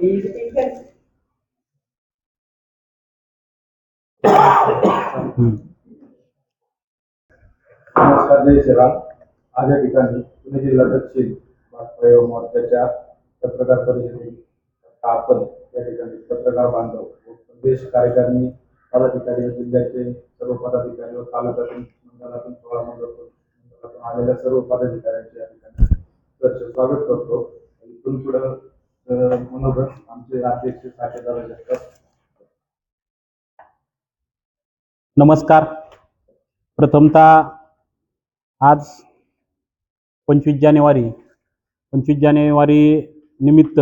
नमस्कार जय श्रीराम. आज या ठिकाणी पुणे जिल्हा दक्षिण प्रयोग मोर्चाच्या पत्रकार परिषदेत आपण या ठिकाणी पत्रकार बांधव व प्रदेश कार्यकारिणी पदाधिकारी व जिल्ह्याचे सर्व पदाधिकारी व तालुक्यातून मंडळातून सोळा मंडळातून आलेल्या सर्व पदाधिकाऱ्यांचे या ठिकाणी स्वागत करतो. इथून पुढं मनोगत आमचे अध्यक्ष साठेदार नमस्कार. प्रथमतः आज पंचवीस जानेवारी पंचवीस जानेवारी निमित्त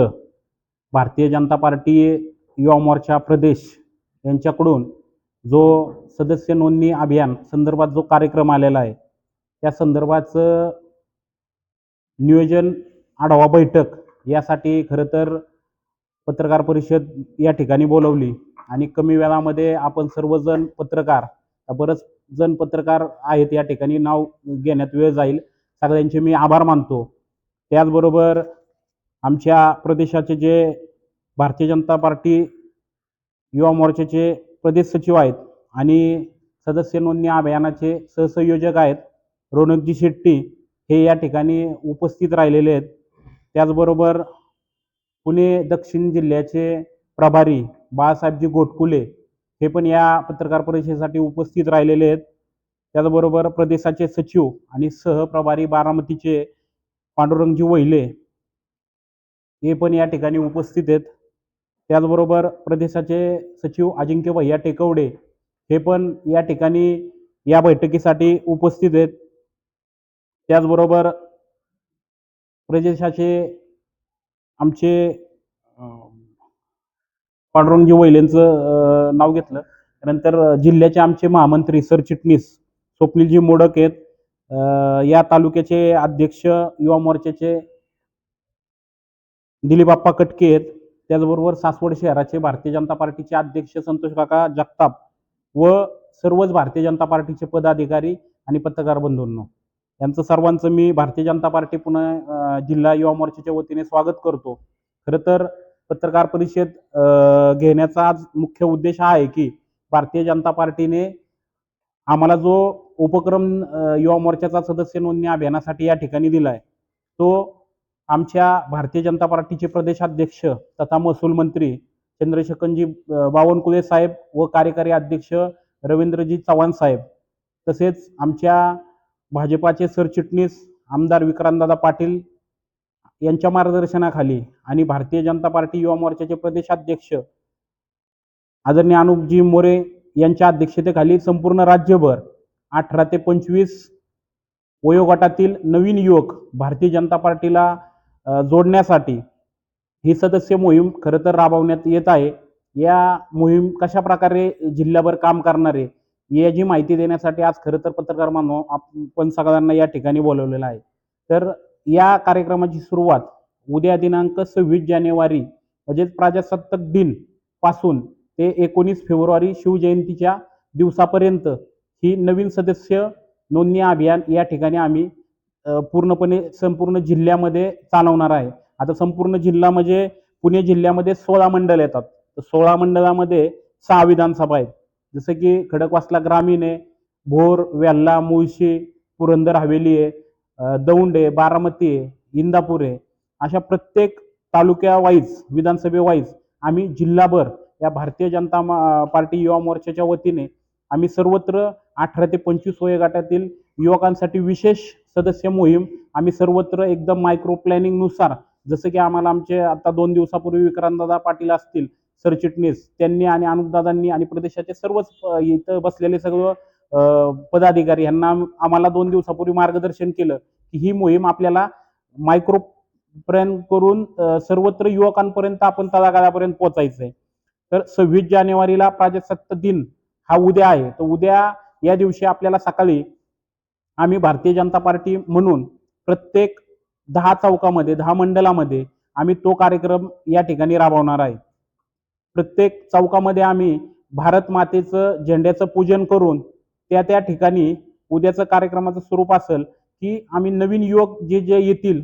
भारतीय जनता पार्टी युवा मोर्चा प्रदेश यांच्याकडून जो सदस्य नोंदणी अभियान संदर्भात जो कार्यक्रम आलेला आहे त्या संदर्भाचं नियोजन आढावा बैठक यासाठी खरं तर पत्रकार परिषद या ठिकाणी बोलवली. आणि कमी वेळामध्ये आपण सर्वजण पत्रकार बरंच जण पत्रकार आहेत या ठिकाणी नाव घेण्यात वेळ जाईल. सगळ्यांचे मी आभार मानतो. त्याचबरोबर आमच्या प्रदेशाचे जे भारतीय जनता पार्टी युवा मोर्चाचे प्रदेश सचिव आहेत आणि सदस्य नोंदणी अभियानाचे सहसंयोजक आहेत रोनकजी शेट्टी हे या ठिकाणी उपस्थित राहिलेले आहेत. त्याचबरोबर पुणे दक्षिण जिल्ह्याचे प्रभारी बाळासाहेबजी गोटकुले हे पण या पत्रकार परिषदेसाठी उपस्थित राहिलेले आहेत. त्याचबरोबर प्रदेशाचे सचिव आणि सहप्रभारी बारामतीचे पांडुरंगजी वहिले हे पण या ठिकाणी उपस्थित आहेत. त्याचबरोबर प्रदेशाचे सचिव अजिंक्य भैया टेकवडे हे पण या ठिकाणी या बैठकीसाठी उपस्थित आहेत. त्याचबरोबर प्रदेशाचे आमचे पांडुरंगजी वैलेंचं नाव घेतलं. त्यानंतर जिल्ह्याचे आमचे महामंत्री सरचिटणीस स्वप्नीलजी मोडक आहेत. या तालुक्याचे अध्यक्ष युवा मोर्चाचे दिलीप कटके आहेत. त्याचबरोबर सासवड शहराचे भारतीय जनता पार्टीचे अध्यक्ष संतोष काका जगताप व सर्वच भारतीय जनता पार्टीचे पदाधिकारी आणि पत्रकार बंधूंनो. यांचं सर्वांचं मी भारतीय जनता पार्टी पुणे जिल्हा युवा मोर्चाच्या वतीने स्वागत करतो. खरं तर पत्रकार परिषद घेण्याचा आज मुख्य उद्देश हा आहे की भारतीय जनता पार्टीने आम्हाला जो उपक्रम युवा मोर्चाचा सदस्य नोंदणी अभियानासाठी या ठिकाणी दिला आहे तो आमच्या भारतीय जनता पार्टीचे प्रदेशाध्यक्ष तथा महसूल मंत्री चंद्रशेखरजी अं, बावनकुळे साहेब व कार्यकारी अध्यक्ष रवींद्रजी चव्हाण साहेब तसेच आमच्या भाजपाचे सरचिटणीस आमदार विक्रांतदादा पाटील यांच्या मार्गदर्शनाखाली आणि भारतीय जनता पार्टी युवा मोर्चाचे प्रदेशाध्यक्ष आदरणीय अनुपजी मोरे यांच्या अध्यक्षतेखाली संपूर्ण राज्यभर अठरा ते पंचवीस वयोगटातील नवीन युवक भारतीय जनता पार्टीला जोडण्यासाठी ही सदस्य मोहीम खरं तर राबवण्यात येत आहे. या मोहीम कशा प्रकारे जिल्ह्याभर काम करणारे याची माहिती देण्यासाठी आज खरं तर पत्रकार मानव आपण सगळ्यांना या ठिकाणी बोलवलेलं आहे. तर या कार्यक्रमाची सुरुवात उद्या दिनांक सव्वीस जानेवारी म्हणजेच प्रजासत्ताक दिनपासून ते एकोणीस फेब्रुवारी शिवजयंतीच्या दिवसापर्यंत ही नवीन सदस्य नोंदणी अभियान या ठिकाणी आम्ही पूर्णपणे संपूर्ण जिल्ह्यामध्ये चालवणार आहे. आता संपूर्ण जिल्हा म्हणजे पुणे जिल्ह्यामध्ये सोळा मंडळ येतात. तर सोळा मंडळामध्ये सहा विधानसभा आहेत. जसं की खडकवासला ग्रामीण आहे भोर वेल्ला मुळशी पुरंदर हवेली आहे दौंड आहे बारामती आहे इंदापूर आहे. अशा प्रत्येक तालुक्या वाईज विधानसभे वाईज आम्ही जिल्हाभर या भारतीय जनता पार्टी युवा मोर्चाच्या वतीने आम्ही सर्वत्र अठरा ते पंचवीस वयोगटातील युवकांसाठी विशेष सदस्य मोहीम आम्ही सर्वत्र एकदम मायक्रो प्लॅनिंगनुसार जसं की आम्हाला आमचे आता दोन दिवसापूर्वी विक्रांतदादा पाटील असतील सरचिटणीस त्यांनी आणि अनुपदादांनी आणि प्रदेशाचे सर्वच इथं बसलेले सर्व पदाधिकारी यांना आम्हाला दोन दिवसापूर्वी मार्गदर्शन केलं की ही मोहीम आपल्याला मायक्रो प्लॅन करून सर्वत्र युवकांपर्यंत आपण तळागाळापर्यंत पोहोचायचं आहे तर सव्वीस जानेवारीला प्राजसत्ता दिन हा उद्या आहे. तर उद्या या दिवशी आपल्याला सकाळी आम्ही भारतीय जनता पार्टी म्हणून प्रत्येक दहा चौकामध्ये दहा मंडळामध्ये आम्ही तो कार्यक्रम या ठिकाणी राबवणार आहे. प्रत्येक चौकामध्ये आम्ही भारत मातेचं झेंड्याचं पूजन करून त्या त्या ठिकाणी उद्याचं कार्यक्रमाचं स्वरूप असेल की आम्ही नवीन युवक जे जे येतील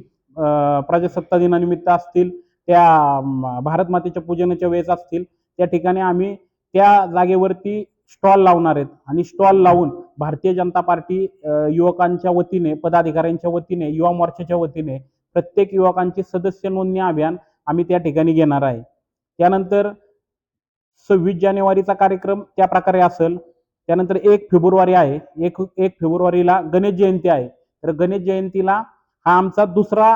प्रजासत्ता दिनानिमित्त असतील त्या भारत मातेच्या पूजनाच्या वेळेस असतील त्या ठिकाणी आम्ही त्या जागेवरती स्टॉल लावणार आहेत. आणि स्टॉल लावून भारतीय जनता पार्टी युवकांच्या वतीने पदाधिकाऱ्यांच्या वतीने युवा मोर्चाच्या वतीने प्रत्येक युवकांची सदस्य नोंदणी अभियान आम्ही त्या ठिकाणी घेणार आहे. त्यानंतर सव्वीस जानेवारीचा कार्यक्रम त्या प्रकारे असेल. त्यानंतर एक फेब्रुवारी आहे. एक एक फेब्रुवारीला गणेश जयंती आहे. तर गणेश जयंतीला हा आमचा दुसरा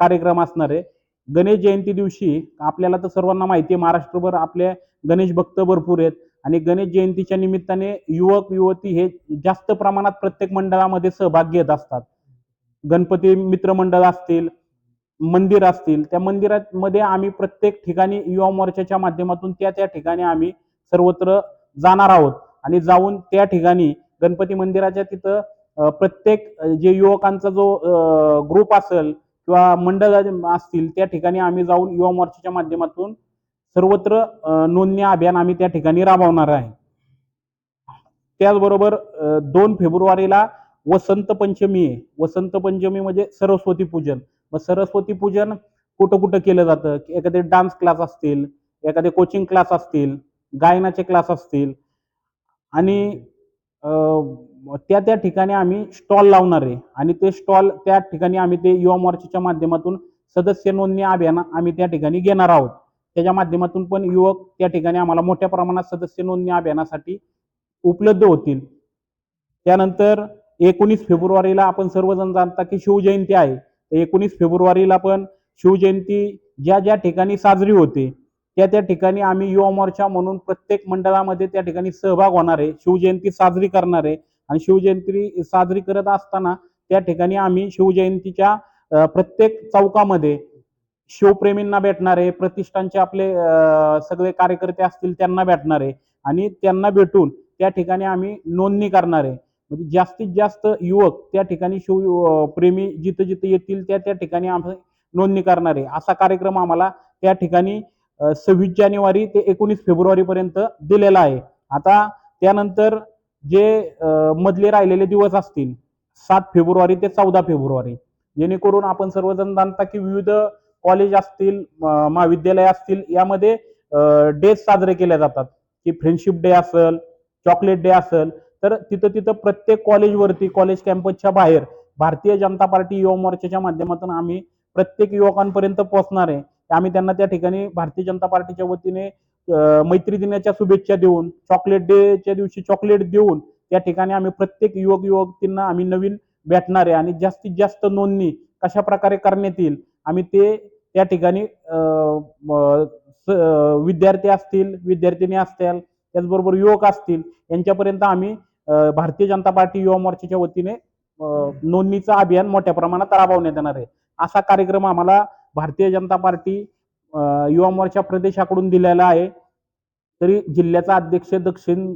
कार्यक्रम असणार आहे. गणेश जयंती दिवशी आपल्याला तर सर्वांना माहिती आहे महाराष्ट्रभर आपले गणेश भक्त भरपूर आहेत. आणि गणेश जयंतीच्या निमित्ताने युवक युवती हे जास्त प्रमाणात प्रत्येक मंडळामध्ये सहभाग घेत असतात. गणपती मित्रमंडळ असतील मंदिर असतील त्या मंदिरामध्ये आम्ही प्रत्येक ठिकाणी युवा मोर्चाच्या माध्यमातून त्या त्या ठिकाणी आम्ही सर्वत्र जाणार आहोत. आणि जाऊन त्या ठिकाणी गणपती मंदिराच्या तिथं प्रत्येक जे युवकांचा जो ग्रुप असेल किंवा मंडळ असतील त्या ठिकाणी आम्ही जाऊन युवा मोर्चाच्या माध्यमातून सर्वत्र नोंदणी अभियान आम्ही त्या ठिकाणी राबवणार आहे. त्याचबरोबर दोन फेब्रुवारीला वसंत पंचमी आहे. वसंत पंचमी म्हणजे सरस्वती पूजन. मग सरस्वती पूजन कुठं कुठं केलं जातं? एखादे डान्स क्लास असतील एखादे कोचिंग क्लास असतील गायनाचे क्लास असतील. आणि त्या त्या ठिकाणी आम्ही स्टॉल लावणार आहे. आणि ते स्टॉल त्या ठिकाणी आम्ही ते युवा मोर्चाच्या माध्यमातून सदस्य नोंदणी अभियान आम्ही त्या ठिकाणी घेणार आहोत. त्याच्या माध्यमातून पण युवक त्या ठिकाणी आम्हाला मोठ्या प्रमाणात सदस्य नोंदणी अभियानासाठी उपलब्ध होतील. त्यानंतर एकोणीस फेब्रुवारीला आपण सर्वजण जाणता की शिवजयंती आहे. एकोणीस फेब्रुवारीला पण शिवजयंती ज्या ज्या ठिकाणी साजरी होते त्या त्या ठिकाणी आम्ही युवा मोर्चा म्हणून प्रत्येक मंडळामध्ये त्या ठिकाणी सहभाग होणार आहे. शिवजयंती साजरी करणार आहे. आणि शिवजयंती साजरी करत असताना त्या ठिकाणी आम्ही शिवजयंतीच्या प्रत्येक चौकामध्ये शिवप्रेमींना भेटणार आहे. प्रतिष्ठानचे आपले सगळे कार्यकर्ते असतील त्यांना भेटणार आहे. आणि त्यांना भेटून त्या ठिकाणी आम्ही नोंदणी करणार आहे. म्हणजे जास्तीत जास्त युवक त्या ठिकाणी शिव प्रेमी जिथं जिथं येतील त्या त्या ठिकाणी आम्ही नोंदणी करणार आहे. असा कार्यक्रम आम्हाला त्या ठिकाणी सव्वीस जानेवारी ते एकोणीस फेब्रुवारीपर्यंत दिलेला आहे. आता त्यानंतर जे मधले राहिलेले दिवस असतील सात फेब्रुवारी ते चौदा फेब्रुवारी. जेणेकरून आपण सर्वजण जाणता की विविध कॉलेज असतील महाविद्यालय असतील यामध्ये डे साजरे केले जातात. की फ्रेंडशिप डे असेल चॉकलेट डे असेल तर तिथं तिथं प्रत्येक कॉलेजवरती कॉलेज कॅम्पसच्या बाहेर भारतीय जनता पार्टी युवा मोर्चाच्या माध्यमातून आम्ही प्रत्येक युवकांपर्यंत पोहोचणार आहे. आम्ही त्यांना त्या ठिकाणी भारतीय जनता पार्टीच्या वतीने मैत्री दिनाच्या शुभेच्छा देऊन चॉकलेट डेच्या दिवशी चॉकलेट देऊन त्या ठिकाणी आम्ही प्रत्येक युवक युवतींना आम्ही नवीन भेटणार आहे. आणि जास्तीत जास्त नोंदणी कशा प्रकारे करण्यात येईल आम्ही ते त्या ठिकाणी विद्यार्थी असतील विद्यार्थिनी असतील त्याचबरोबर युवक असतील यांच्यापर्यंत आम्ही भारतीय जनता पार्टी युवा मोर्चाच्या वतीने नोंदणीचं अभियान मोठ्या प्रमाणात राबवण्यात येणार आहे. असा कार्यक्रम आम्हाला भारतीय जनता पार्टी युवा मोर्चा प्रदेशाकडून दिलेला आहे. तरी जिल्ह्याचा अध्यक्ष दक्षिण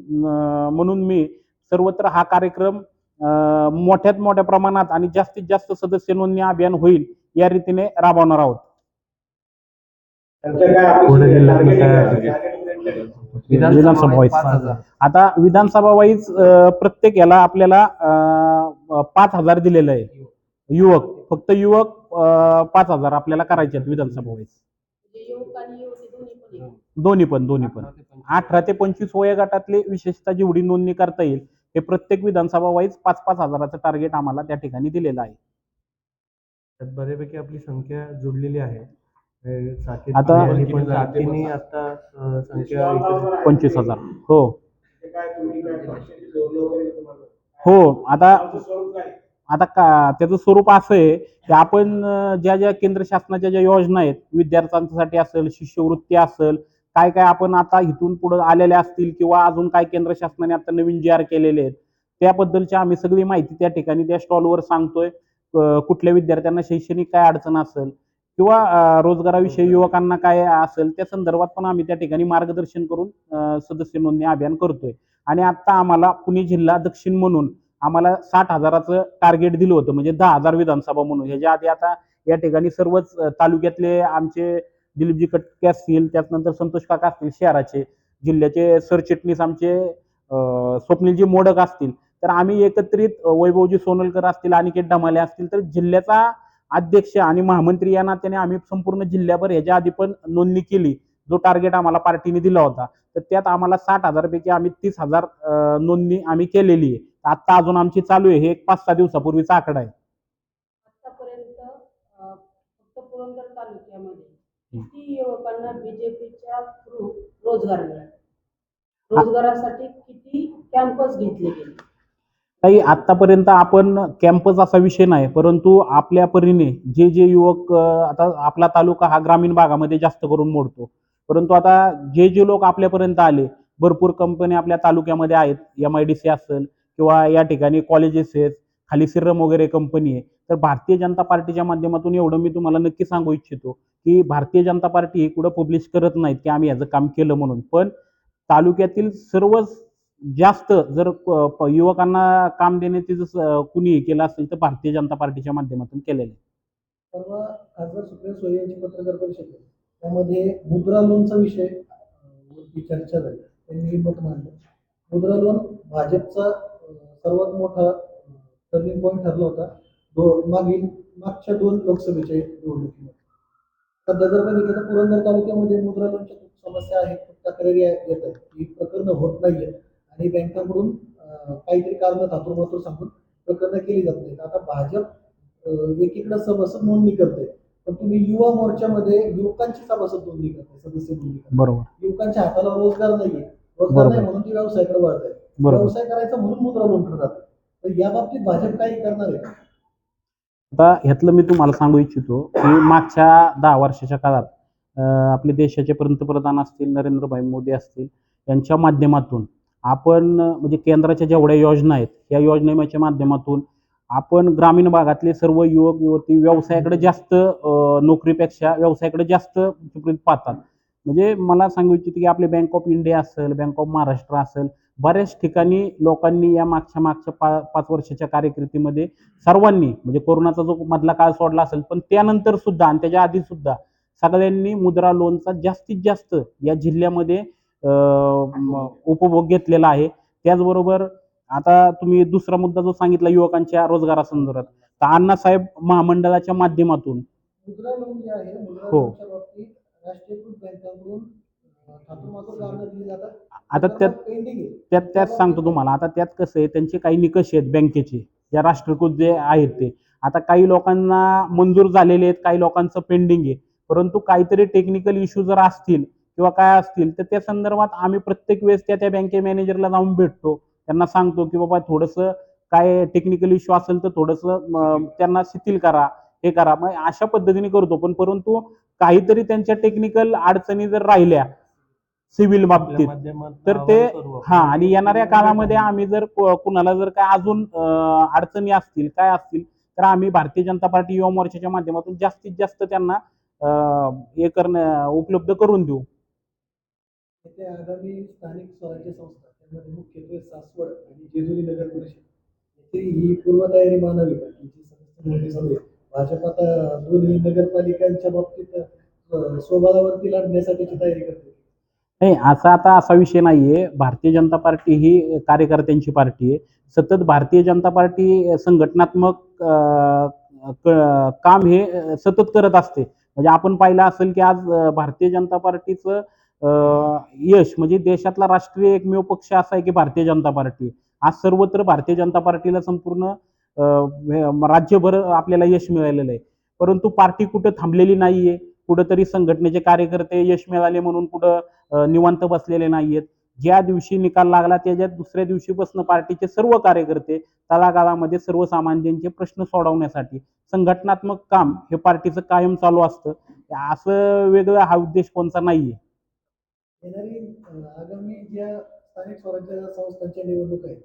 म्हणून मी सर्वत्र हा कार्यक्रम अ, मोठ्यात मोठ्या प्रमाणात आणि जास्तीत जास्त सदस्य नोंदणी अभियान होईल या रीतीने राबवणार आहोत. विधानसभा वाईज. आता विधानसभा वाईज प्रत्येक याला आपल्याला पाच हजार दिलेलं आहे. युवक फक्त युवक पाच हजार आपल्याला करायचे आहेत विधानसभा वाईज. दोन्ही पण दोन्ही पण. अठरा ते पंचवीस. वय गटातले विशेषतः जेवढी नोंदणी करता येईल हे प्रत्येक विधानसभा वाईज पाच पाच हजाराचं टार्गेट आम्हाला त्या ठिकाणी दिलेलं आहे. त्यात बऱ्यापैकी आपली संख्या जुडलेली आहे. आता- पंचवीस हजार. हो? हो आता? आता का त्याचं स्वरूप असं आहे की आपण ज्या ज्या केंद्र शासनाच्या ज्या योजना आहेत विद्यार्थ्यांसाठी असेल शिष्यवृत्ती असेल काय काय आपण आता इथून पुढे आलेल्या असतील किंवा अजून काय केंद्र शासनाने आता नवीन जी आर केलेले आहेत त्याबद्दलची आम्ही सगळी माहिती त्या ठिकाणी त्या स्टॉलवर सांगतोय. कुठल्या विद्यार्थ्यांना शैक्षणिक काय अडचण असेल किंवा रोजगाराविषयी युवकांना काय असेल त्या संदर्भात पण आम्ही त्या ठिकाणी मार्गदर्शन करून सदस्य नोंदणी अभियान करतोय. आणि आता आम्हाला पुणे जिल्हा दक्षिण म्हणून आम्हाला साठ हजाराचं टार्गेट दिलं होतं म्हणजे दहा हजार विधानसभा म्हणून. ह्याच्या आधी आता या ठिकाणी सर्वच तालुक्यातले आमचे दिलीपजी कटके असतील त्याचनंतर संतोष काका असतील शहराचे जिल्ह्याचे सरचिटणीस आमचे स्वप्नीलजी मोडक असतील. तर आम्ही एकत्रित वैभवजी सोनलकर असतील अनिकेत डमाले असतील तर जिल्ह्याचा अध्यक्ष आणि महामंत्री या नात्याने आम्ही संपूर्ण जिल्ह्याभर ह्याच्या आधी पण नोंदणी केली. जो टार्गेट आम्हाला पार्टीने दिला होता. तर त्यात आम्हाला साठ हजारपैकी आम्ही तीस हजार नोंदणी आम्ही केलेली आहे. आता अजून आमची चालू आहे. हे एक पाच सहा दिवसापूर्वीचा आकडा आहे. युवकांना बीजेपीच्या थ्रू रोजगार मिळाला? रोजगारासाठी किती कॅम्पस घेतले गेले? काही आतापर्यंत आपण कॅम्पस असा विषय नाही परंतु आपल्या परीने जे जे युवक आता आपला तालुका हा ग्रामीण भागामध्ये जास्त करून मोडतो. परंतु आता जे जे लोक आपल्यापर्यंत आले भरपूर कंपनी आपल्या तालुक्यामध्ये आहेत एम आय डी सी असेल किंवा या ठिकाणी कॉलेजेस आहेत खाली सिरम वगैरे कंपनी आहे तर भारतीय जनता पार्टीच्या माध्यमातून एवढं मी तुम्हाला नक्की सांगू इच्छितो की भारतीय जनता पार्टी ही कुठं पब्लिश करत नाहीत की आम्ही याचं काम केलं म्हणून. पण तालुक्यातील सर्वच जास्त जर युवकांना काम देण्याचे जर कुणी केलं असेल तर भारतीय जनता पार्टीच्या माध्यमातून केलेलं आहे. परवा खासदार सुप्रिया सुळे यांची पत्रकार परिषद त्यामध्ये मुद्रा लोनचा विषय वरती चर्चा झाली. त्यांनी मत मांडलं. मुद्रा लोन भाजपचा सर्वात मोठा टर्निंग पॉईंट ठरला होता. दो मागील मागच्या दोन लोकसभेच्या निवडणुकीमध्ये. सध्या जर बघितलं तर पुरंदर तालुक्यामध्ये मुद्रा लोनच्या खूप समस्या आहेत खूप तक्रारी येत आहेत. ही प्रकरणं होत नाहीये आणि बँकांकडून काहीतरी कारण थातूरमातूर सांगून प्रकरणं केली जात नाहीत. आता भाजप एकीकडे सभासद नोंदणी करते पण तुम्ही युवा मोर्चामध्ये युवकांची सभासद नोंदणी करताय सदस्य नोंदणी बरोबर. युवकांच्या हाताला रोजगार नाहीये. रोजगार. नाही म्हणून ती व्यवसायाकडे वळत व्यवसाय करायचा म्हणून मुद्रा लोनकडे जाते तर या बाबतीत भाजप काही करणार आहे? आता ह्यातलं मी तुम्हाला सांगू इच्छितो की मागच्या दहा वर्षाच्या काळात आपले देशाचे पंतप्रधान असतील नरेंद्रभाई मोदी असतील यांच्या माध्यमातून आपण म्हणजे केंद्राच्या जेवढ्या योजना आहेत या योजनेच्या माध्यमातून आपण ग्रामीण भागातले सर्व युवक युवती व्यवसायाकडे जास्त नोकरीपेक्षा व्यवसायाकडे जास्त पाहतात. म्हणजे मला सांगू इच्छितो की आपले बँक ऑफ इंडिया असेल बँक ऑफ महाराष्ट्र असेल बऱ्याच ठिकाणी लोकांनी या मागच्या मागच्या पा पाच वर्षाच्या कारकिर्दीमध्ये सर्वांनी म्हणजे कोरोनाचा जो मधला काळ सोडला असेल पण त्यानंतर सुद्धा आणि त्याच्या आधी सुद्धा सगळ्यांनी मुद्रा लोनचा जास्तीत जास्त या जिल्ह्यामध्ये उपभोग घेतलेला आहे. त्याचबरोबर आता तुम्ही दुसरा मुद्दा जो सांगितला युवकांच्या रोजगारासंदर्भात तर अण्णासाहेब महामंडळाच्या माध्यमातून मुद्रा लोन जे आहे मुद्रा हो. आता त्यात त्यात त्यात सांगतो तुम्हाला आता त्यात कसं आहे त्यांचे काही निकष आहेत बँकेचे ज्या राष्ट्रीयकृत जे आहेत ते. आता काही लोकांना मंजूर झालेले आहेत काही लोकांचं पेंडिंग आहे. परंतु काहीतरी टेक्निकल इश्यू जर असतील किंवा काय असतील तर त्या संदर्भात आम्ही प्रत्येक वेळेस त्या त्या बँके मॅनेजरला जाऊन भेटतो. त्यांना सांगतो की बाबा थोडंसं काय टेक्निकल इश्यू असेल तर थोडंसं त्यांना शिथिल करा हे करा. मग अशा पद्धतीने करतो. पण परंतु काहीतरी त्यांच्या टेक्निकल अडचणी जर राहिल्या सिव्हिल बाबतीत तर ते- हा आणि येणाऱ्या काळामध्ये आम्ही जर कुणाला जर काय अजून अडचणी असतील काय असतील तर आम्ही भारतीय जनता पार्टी युवा मोर्चाच्या माध्यमातून जास्तीत जास्त त्यांना हे करणं उपलब्ध करून देऊ. येथे आगामी स्थानिक स्वराज्य संस्था त्यामध्ये मुख्यत्वे सासवड आणि जेजुरी नगर परिषद. येथे ही पूर्वतयारी मानावी का याची सदस्य नोंदणी चालू आहे भाजप आता दोन्ही नगरपालिकांच्या बाबतीत अं, स्वबळावरती लढण्यासाठीची तयारी करते. नाही असा आता असा विषय नाहीये. भारतीय जनता पार्टी ही कार्यकर्त्यांची पार्टी आहे. सतत भारतीय जनता पार्टी संघटनात्मक काम हे सतत करत असते. म्हणजे आपण पाहिलं असेल की आज भारतीय जनता पार्टीचं यश म्हणजे देशातला राष्ट्रीय एकमेव पक्ष असा आहे की भारतीय जनता पार्टी. आज सर्वत्र भारतीय जनता पार्टीला संपूर्ण राज्यभर आपल्याला यश मिळालेलं आहे. परंतु पार्टी कुठं थांबलेली नाहीये कुठंतरी संघटनेचे कार्यकर्ते यश मिळाले म्हणून कुठं निवांत बसलेले नाहीयेत. ज्या दिवशी निकाल लागला त्याच्या दुसऱ्या दिवशीपासून पार्टीचे सर्व कार्यकर्ते तळागाळामध्ये सर्वसामान्यांचे प्रश्न सोडवण्यासाठी संघटनात्मक काम हे पार्टीचं कायम चालू असतं. असं वेगळं हा उद्देश कोणचा नाहीये. येणारी आगामी ज्या स्थानिक स्वराज्य संस्थांच्या निवडणूक आहेत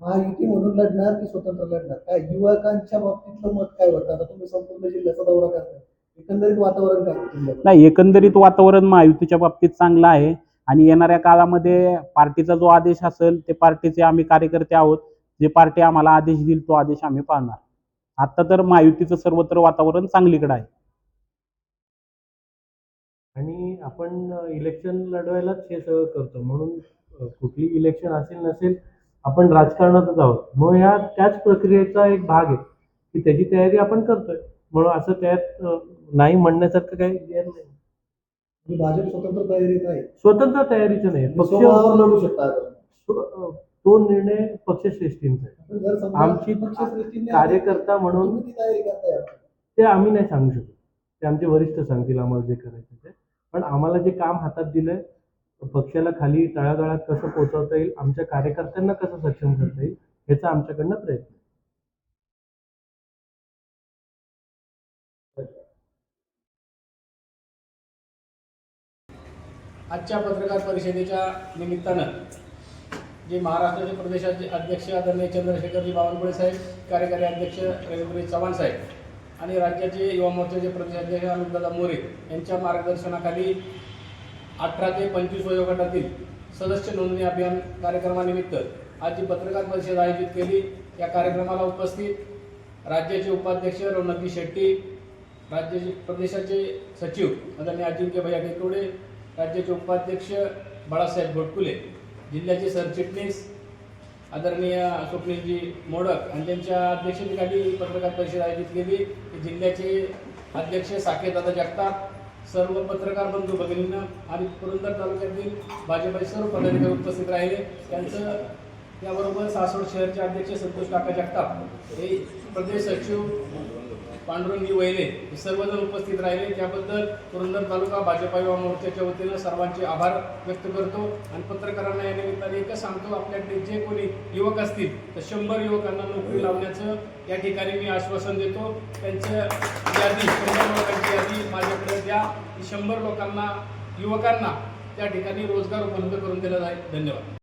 महायुती म्हणून लढणार की स्वतंत्र लढणार? काय युवकांच्या बाबतीतलं मत काय वाटतं? आता तुम्ही संपूर्ण जिल्ह्याचा दौरा करताय. एकंदरीत वातावरण काय नाही एकंदरीत वातावरण महायुतीच्या बाबतीत चांगलं आहे. आणि येणाऱ्या काळामध्ये पार्टीचा जो आदेश असेल ते पार्टीचे आम्ही कार्यकर्ते आहोत. जे पार्टी आम्हाला आदेश देईल तो आदेश आम्ही पाळणार. आता तर महायुतीचं सर्वत्र वातावरण चांगलीकडे आहे. आणि आपण इलेक्शन लढवायलाच हे सगळं करतो. म्हणून कुठली इलेक्शन असेल नसेल आपण राजकारणातच आहोत. मग ह्या त्याच प्रक्रियेचा एक भाग आहे की त्याची तयारी आपण करतोय. म्हणून असं त्यात नाही म्हणण्यासारखं काही गैर नाही. म्हणजे भाजप स्वतंत्र तयारीत आहे. स्वतंत्र तयारीचं नाही. पक्ष स्वबळावर लढू शकता आता. स्व- तो निर्णय पक्षश्रेष्ठींचा आहे. आमची कार्यकर्ता म्हणून. ते आम्ही नाही सांगू शकत. ते आमचे वरिष्ठ सांगतील आम्हाला जे करायचं ते. पण आम्हाला जे काम हातात दिलंय पक्षाला खाली तळागाळात कसं पोहोचवता येईल आमच्या कार्यकर्त्यांना कसं सक्षम करता येईल ह्याचा आमच्याकडनं प्रयत्न. आजच्या पत्रकार परिषदेच्या निमित्तानं जे महाराष्ट्राचे प्रदेशाचे अध्यक्ष आदरणीय चंद्रशेखरजी बावनकुळे साहेब कार्यकारी अध्यक्ष रवींद्र चव्हाण साहेब आणि राज्याचे युवा मोर्चाचे प्रदेशाध्यक्ष अनुपदादा मोरे यांच्या मार्गदर्शनाखाली अठरा ते पंचवीस वयोगटातील सदस्य नोंदणी अभियान कार्यक्रमानिमित्त आज जी पत्रकार परिषद आयोजित केली. या कार्यक्रमाला उपस्थित राज्याचे उपाध्यक्ष रौनकी शेट्टी राज्याचे प्रदेशाचे सचिव आदरणीय अजिंक्य भैया टेकवडे राज्याचे उपाध्यक्ष बाळासाहेब घोटकुले जिल्ह्याचे सरचिटणीस आदरणीय स्वप्नीलजी मोडक आणि त्यांच्या अध्यक्षतेखाली पत्रकार परिषद आयोजित केली. जिल्ह्याचे अध्यक्ष साकेतदादा जगताप सर्व पत्रकार बंधू भगिनींना आणि पुरंदर तालुक्यातील भाजपाचे सर्व पदाधिकारी उपस्थित राहिले. त्यांचं त्याबरोबर सासवड शहरचे अध्यक्ष संतोष काका जगताप. हे प्रदेश सचिव पांडुरंगी वहिले हे सर्वजण उपस्थित राहिले. त्याबद्दल पुरंदर तालुका भाजपा युवा मोर्चाच्या वतीनं सर्वांचे आभार व्यक्त करतो. आणि पत्रकारांना या निमित्ताने एकच सांगतो आपल्याकडे जे कोणी युवक असतील तर शंभर युवकांना नोकरी लावण्याचं या ठिकाणी मी आश्वासन देतो. त्यांचं यादी शंभर लोकांची यादी माझ्याकडे द्या. शंभर लोकांना युवकांना त्या ठिकाणी रोजगार उपलब्ध करून दिला जाईल धन्यवाद.